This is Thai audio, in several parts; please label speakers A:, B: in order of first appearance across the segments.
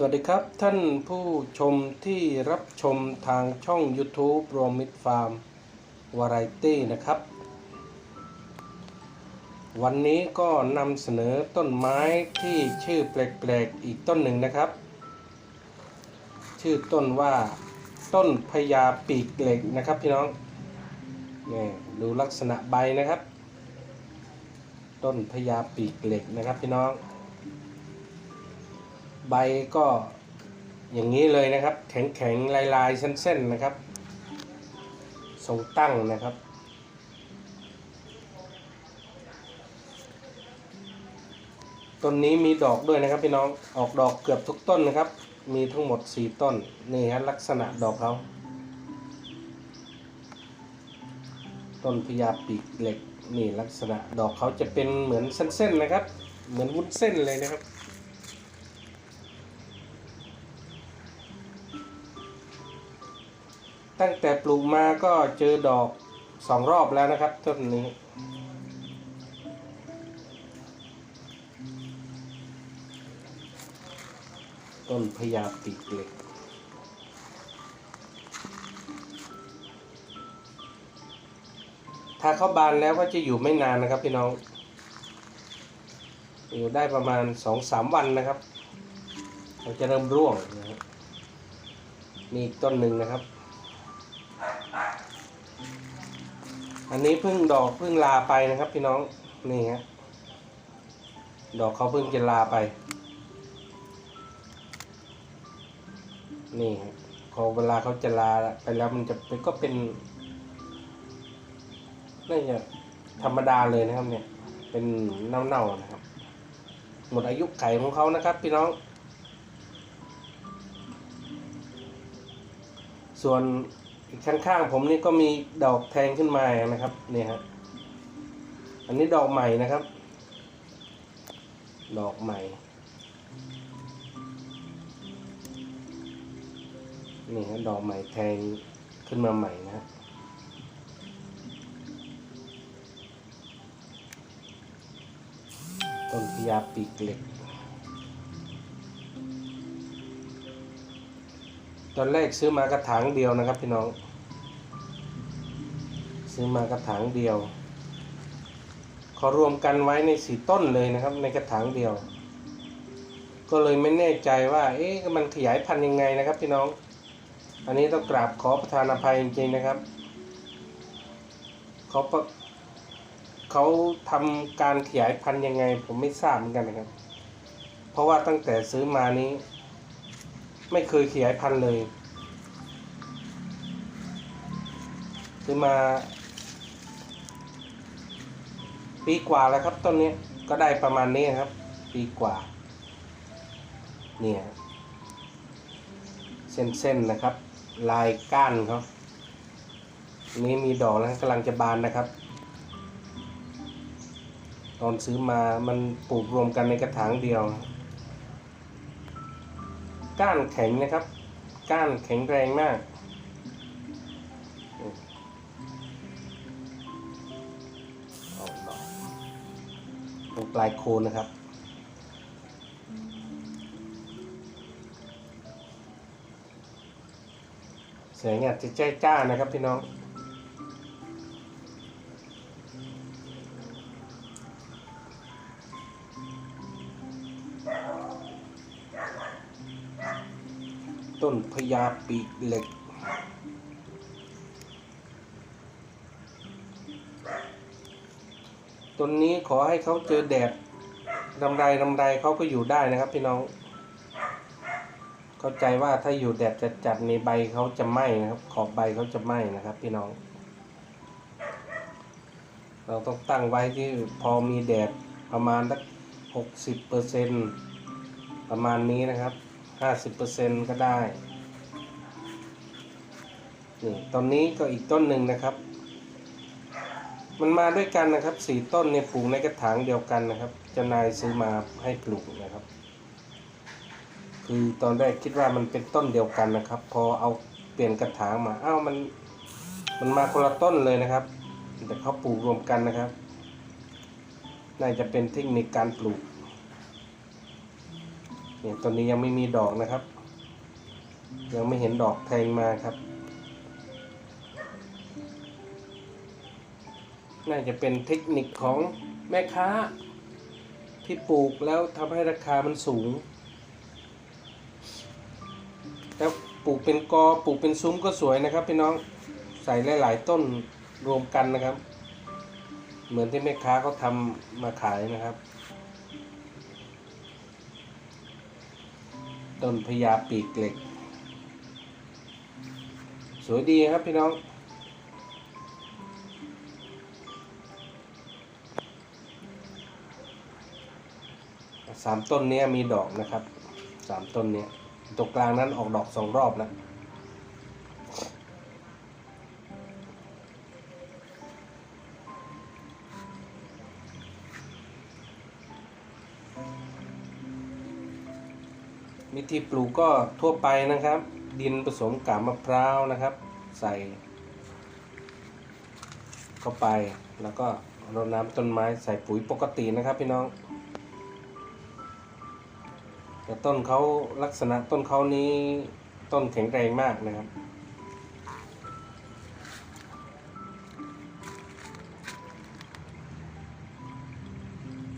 A: สวัสดีครับท่านผู้ชมที่รับชมทางช่อง YouTube รวมมิตรฟาร์มวาไรตี้นะครับ วันนี้ก็นำเสนอต้นไม้ที่ชื่อแปลกๆอีกต้นหนึ่งนะครับ ชื่อต้นว่าต้นพญาปีกเหล็กนะครับพี่น้องนี่ดูลักษณะใบนะครับ ต้นพญาปีกเหล็กนะครับพี่น้อง ใบก็อย่างนี้เลยนะครับ แข็งแข็งๆลายลายๆเส้นๆนะครับ ทรงตั้งนะครับ ต้นนี้มีดอกด้วยนะครับพี่น้องออกดอกเกือบทุกต้นนะครับ มีทั้งหมด 4 ต้น นี่ฮะลักษณะดอกเขาต้นพญาปีกเหล็กนี่ลักษณะดอกเขาจะเป็นเหมือนเส้นๆนะครับ เหมือนวุ้นเส้นเลยนะครับ ตั้งแต่ปลูกมาก็เจอดอกสองรอบแล้วนะครับต้นนี้ ต้นพญาปีกเหล็กถ้าเขาบานแล้วก็จะอยู่ไม่นานนะครับพี่น้อง อยู่ได้ประมาณสองสามวันนะครับเขาจะเริ่มร่วงนะครับมีอีกต้นหนึ่งนะครับ อันนี้เพิ่งดอกเพิ่งลาไปนะครับพี่น้องนี่ฮะดอกเขาเพิ่งจะลาไป นี่พอเวลาเขาจะลาไปแล้วมันจะเป็นก็เป็นน่าจะธรรมดาเลยนะครับเนี่ย เป็นเน่าๆนะครับ หมดอายุไขของเขานะครับ พี่น้อง ส่วน อีกข้างๆผมนี่ก็มีดอกแทงขึ้นมานะครับ เนี่ยฮะอันนี้ดอกใหม่นะครับ ดอกใหม่ นี่ฮะดอกใหม่แทงขึ้นมาใหม่นะฮะต้นพญาปีกเหล็ก ตอนแรกซื้อมากระถางเดียวนะครับพี่น้อง ซื้อมากระถางเดียวเขารวมกันไว้ในสีต้นเลยนะครับ ในกระถางเดียว ก็เลยไม่แน่ใจว่า เอ๊ะมันขยายพันธุ์ยังไงนะครับพี่น้อง อันนี้ต้องกราบขอประทานอภัยจริงๆนะครับเขาเขาทำการขยายพันธุ์ยังไง ผมไม่ทราบเหมือนกันนะครับ เพราะว่าตั้งแต่ซื้อมานี้ ไม่เคยขยายพันธุ์เลยซื้อมา ปีกว่าแล้วครับต้นนี้ก็ได้ประมาณนี้ครับ ปีกว่า เนี่ยเส้นๆนะครับ ลายก้านเขานี้มีดอกแล้วกำลังจะบานนะครับ ตอนซื้อมามันปลูกรวมกันในกระถางเดียว ก้านแข็งนะครับ ก้านแข็งแรงมาก ตรงปลายโคนนะครับ แสงอาจจะแจ้จ้านะครับพี่น้อง ต้นพญาปีกเหล็ก ต้นนี้ขอให้เขาเจอแดดรำไรรำไรเขาก็อยู่ได้นะครับพี่น้อง เข้าใจว่าถ้าอยู่แดดจัดจัดในใบเขาจะไหม้นะครับ ขอบใบเขาจะไหม้นะครับ พี่น้อง เราต้องตั้งไว้ที่พอมีแดดประมาณสักหกสิบเปอร์เซ็นประมาณนี้นะครับ ห้าสิบเปอร์เซ็นก็ได้นี่ต้นนี้ก็อีกต้นหนึ่งนะครับ มันมาด้วยกันนะครับสี่ต้นเนี่ยปลูกในกระถางเดียวกันนะครับจะนายซื้อมาให้ปลูกนะครับ คือตอนแรกคิดว่ามันเป็นต้นเดียวกันนะครับ พอเอาเปลี่ยนกระถางมาอ้าวมันมันมาคนละต้นเลยนะครับ แต่เขาปลูกรวมกันนะครับ น่าจะเป็นเทคนิคการปลูก เนี่ยตอนนี้ยังไม่มีดอกนะครับ ยังไม่เห็นดอกแทงมาครับ น่าจะเป็นเทคนิคของแม่ค้า ที่ปลูกแล้วทำให้ราคามันสูง แล้วปลูกเป็นกอปลูกเป็นซุ้มก็สวยนะครับพี่น้องใส่หลาย ๆ ต้นรวมกันนะครับ เหมือนที่แม่ค้าเขาทำมาขายนะครับ ต้นพญาปีกเหล็ก สวยดีครับพี่น้อง สามต้นนี้มีดอกนะครับ สามต้นนี้ตรงกลางนั้นออกดอกสองรอบแล้ วิธีปลูกก็ทั่วไปนะครับ ดินผสมกาบมะพร้าวนะครับ ใส่ เข้าไปแล้วก็รดน้ำต้นไม้ใส่ปุ๋ยปกตินะครับพี่น้อง แต่ต้นเขาลักษณะต้นเขานี้ต้นแข็งแรงมากนะครับ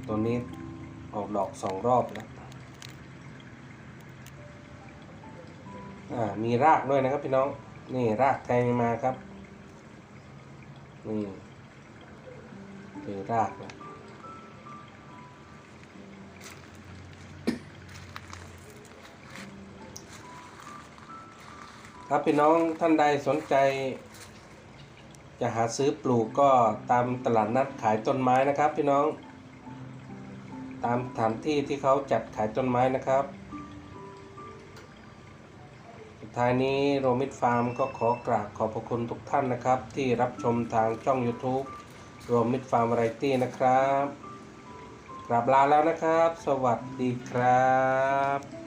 A: ตัวนี้ออกดอกสองรอบแล้ว อ่ามีรากด้วยนะครับพี่น้อง นี่รากแทงมาครับ นี่คือรากนะครับพี่น้องท่านใดสนใจ จะหาซื้อปลูกก็ตามตลาดนัดขายต้นไม้นะครับ พี่น้อง ตามสถานที่ที่เขาจัดขายต้นไม้นะครับ ท้ายนี้โรมิดฟาร์มก็ขอกราบขอบพระคุณทุกท่านนะครับ ที่รับชมทางช่อง YouTube โรมิดฟาร์มไรตี้นะครับกราบลาแล้วนะครับ สวัสดีครับ